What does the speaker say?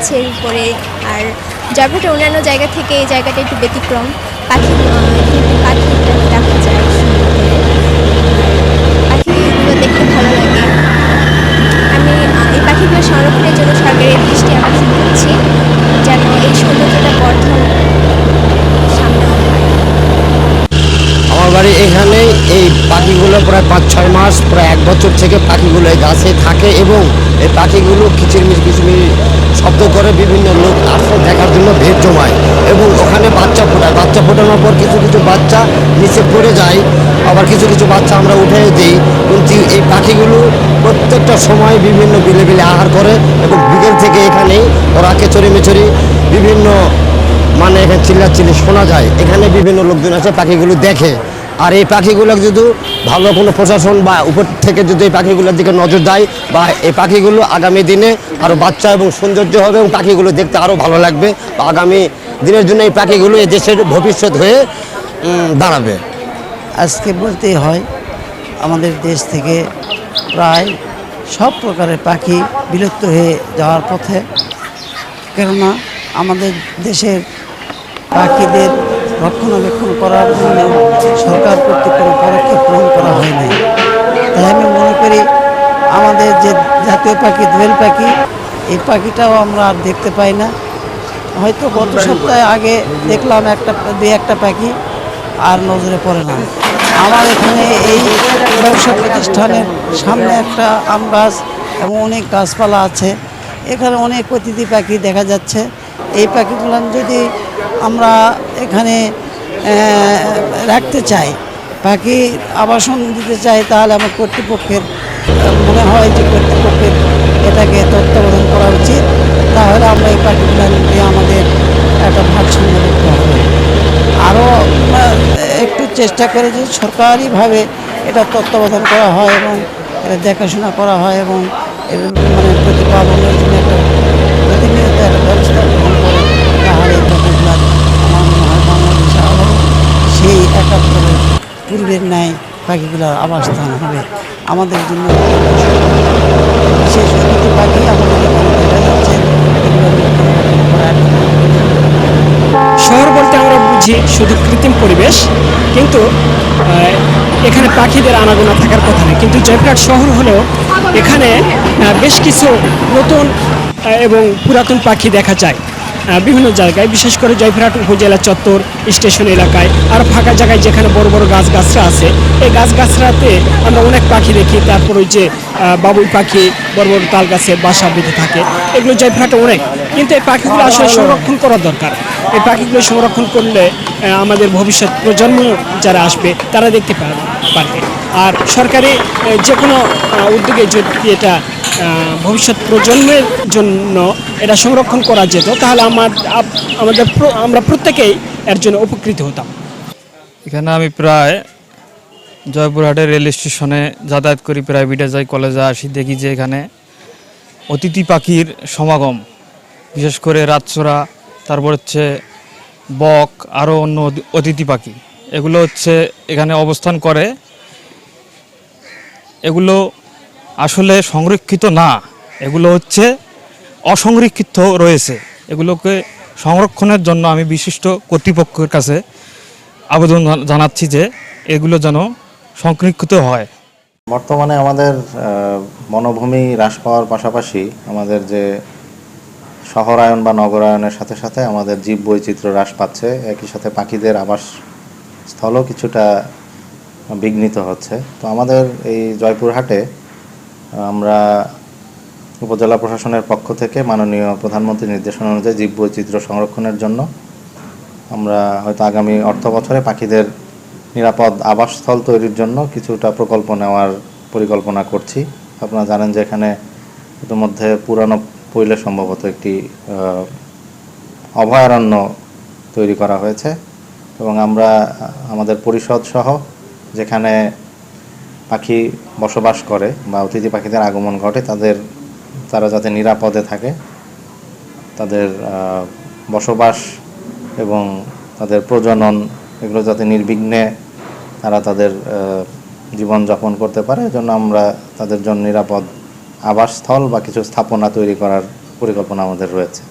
গাছের উপরে। আর জয়পুরহাটে অন্যান্য জায়গা থেকে এই জায়গাটা একটু ব্যতিক্রম। পাখি এখানে দেখা যায় পাখিগুলো দেখতে ভালো লাগে। আমি এই পাখিগুলো জন্য করছি। যেন এই সৌন্দর্যটা আমার বাড়ি এখানেই এই পাখিগুলো প্রায় পাঁচ, ছয় মাস, প্রায় এক বছর থেকে পাখিগুলো এই গাছে থাকে এবং এই পাখিগুলো কিচিরমিচ কিচিরমিচ শব্দ করে বিভিন্ন লোক আসে দেখার জন্য ভিড় জমায়। এবং ওখানে বাচ্চা ফোটায়। বাচ্চা ফোটানোর পর কিছু কিছু বাচ্চা নিচে পড়ে যায়। আবার কিছু কিছু বাচ্চা আমরা উঠে দিই। কিন্তু এই পাখিগুলো প্রত্যেকটা সময় বিভিন্ন বিলে বিলে আহার করে এবং বিকেল থেকে এখানেই ওরা কেচড়ি মেচড়ি বিভিন্ন মানে এখানে চিল্লাচিল্লি শোনা যায়। এখানে বিভিন্ন লোকজন আছে পাখিগুলো দেখে। আর এই পাখিগুলো যদি ভালো কোনো প্রশাসন বা উপর থেকে যদি এই পাখিগুলোর দিকে নজর দেয় বা এই পাখিগুলো আগামী দিনে আরও বাচ্চা এবং সৌন্দর্য হবে এবং পাখিগুলো দেখতে আরও ভালো লাগবে আগামী দিনের জন্য এই পাখিগুলো এই দেশের ভবিষ্যৎ হয়ে দাঁড়াবে। আজকে বলতেই হয়, আমাদের দেশ থেকে প্রায় সব প্রকারের পাখি বিলুপ্ত হয়ে যাওয়ার পথে। কেননা আমাদের দেশের পাখিদের রক্ষণাবেক্ষণ করার জন্য সরকার কর্তৃক কোনো পদক্ষেপ গ্রহণ করা হয় নাই। তাই আমি মনে করি আমাদের যে জাতীয় পাখি, দোয়েল পাখি, এই পাখিটাও আমরা আর দেখতে পাই না। হয়তো গত সপ্তাহে আগে দেখলাম একটা, দুই একটা পাখি আর নজরে পড়ে না। আমার এখানে এই ব্যবসা প্রতিষ্ঠানের সামনে একটা আম গাছ এবং অনেক গাছপালা আছে। এখানে অনেক অতিথি পাখি দেখা যাচ্ছে। এই পাখিগুলো যদি আমরা এখানে রাখতে চাই, পাখি আবাসন দিতে চাই, তাহলে আমার কর্তৃপক্ষের, মনে হয় যে কর্তৃপক্ষের এটাকে তত্ত্বাবধান করা উচিত। তাহলে আমরা এই পাখিগুলো নিয়ে আমাদের একটা ভারসাম্য করতে হবে। আরও একটু চেষ্টা করে যে সরকারিভাবে এটা তত্ত্বাবধান করা হয় এবং এটা দেখাশোনা করা হয় এবং মানে প্রতিপালনের জন্য একটা প্রতিনিয়ত একটা পাখিগুলো আমার মনে হয় বাংলাদেশে আরও সেই একাত্তরের পূর্বের ন্যায় পাখিগুলোর আবাসস্থান হবে। আমাদের জন্য বিশেষ অতিথি পাখি আমাদের শহর বলতে আমরা বুঝি শুধু কৃত্রিম পরিবেশ, কিন্তু এখানে পাখিদের আনাগোনা থাকার কথা নেই। কিন্তু জয়পুরহাট শহর হলেও এখানে বেশ কিছু নতুন এবং পুরাতন পাখি দেখা যায়। বিভিন্ন জায়গায়, বিশেষ করে জয়পুরহাট উপজেলা চত্বর স্টেশন এলাকায় আর ফাঁকা জায়গায় যেখানে বড় বড় গাছ গাছরা আছে। এই গাছ গাছরাতে আমরা অনেক পাখি দেখি, তারপর ওই যে বাবুই পাখি, বড় বড় তাল গাছে বাসা বেঁধে থাকে। এগুলো জয়পুরহাটে অনেক, কিন্তু এই পাখিগুলো আসলে সংরক্ষণ করা দরকার। এই পাখিগুলো সংরক্ষণ করলে আমাদের ভবিষ্যৎ প্রজন্ম যারা আসবে, তারা দেখতে পার- পারবে। আর সরকারি যে কোনো উদ্যোগে যদি এটা ভবিষ্যৎ প্রজন্মের জন্য এটা সংরক্ষণ করা যেত, তাহলে আমার আমাদের আমরা প্রত্যেকেই এর জন্য উপকৃত হতাম। এখানে আমি প্রায় জয়পুরহাটের রেল স্টেশনে যাতায়াত করি প্রাইভেটে যাই, কলেজে আসি, দেখি যে এখানে অতিথি পাখির সমাগম, বিশেষ করে রাতচোরা তারপর হচ্ছে বক, আরও অন্য অতিথি পাখি। এগুলো হচ্ছে এখানে অবস্থান করে। এগুলো আসলে সংরক্ষিত না, এগুলো হচ্ছে অসংরক্ষিত রয়েছে। এগুলোকে সংরক্ষণের জন্য আমি বিশিষ্ট কর্তৃপক্ষের কাছে আবেদন জানাচ্ছি যে এগুলো যেন সংরক্ষিত হয়। বর্তমানে আমাদের বনভূমি হ্রাস পাওয়ার পাশাপাশি আমাদের যে শহরায়ন বা নগরায়নের সাথে সাথে আমাদের জীব বৈচিত্র্য হ্রাস পাচ্ছে, একই সাথে পাখিদের আবাস স্থলও কিছুটা বিঘ্নিত হচ্ছে। তো আমাদের এই জয়পুরহাটে আমরা উপজেলা প্রশাসনের পক্ষ থেকে মাননীয় প্রধানমন্ত্রীর নির্দেশনা অনুযায়ী জীব বৈচিত্র্য সংরক্ষণের জন্য আমরা হয়তো আগামী অর্থ বছরে পাখিদের নিরাপদ আবাসস্থল তৈরির জন্য কিছুটা প্রকল্প নেওয়ার পরিকল্পনা করছি। আপনারা জানেন যে এখানে ইতিমধ্যে পুরানো পৈলে সম্ভবত একটি অভয়ারণ্য তৈরি করা হয়েছে এবং আমরা, আমাদের পরিষদ সহ যেখানে পাখি বসবাস করে বা অতিথি পাখিদের আগমন ঘটে, তাদের, তারা যাতে নিরাপদে থাকে, তাদের বসবাস এবং তাদের প্রজনন এগুলো যাতে নির্বিঘ্নে তারা তাদের জীবনযাপন করতে পারে, এজন্য আমরা তাদের জন্য নিরাপদ আবাসস্থল বা কিছু স্থাপনা তৈরি করার পরিকল্পনা আমাদের রয়েছে।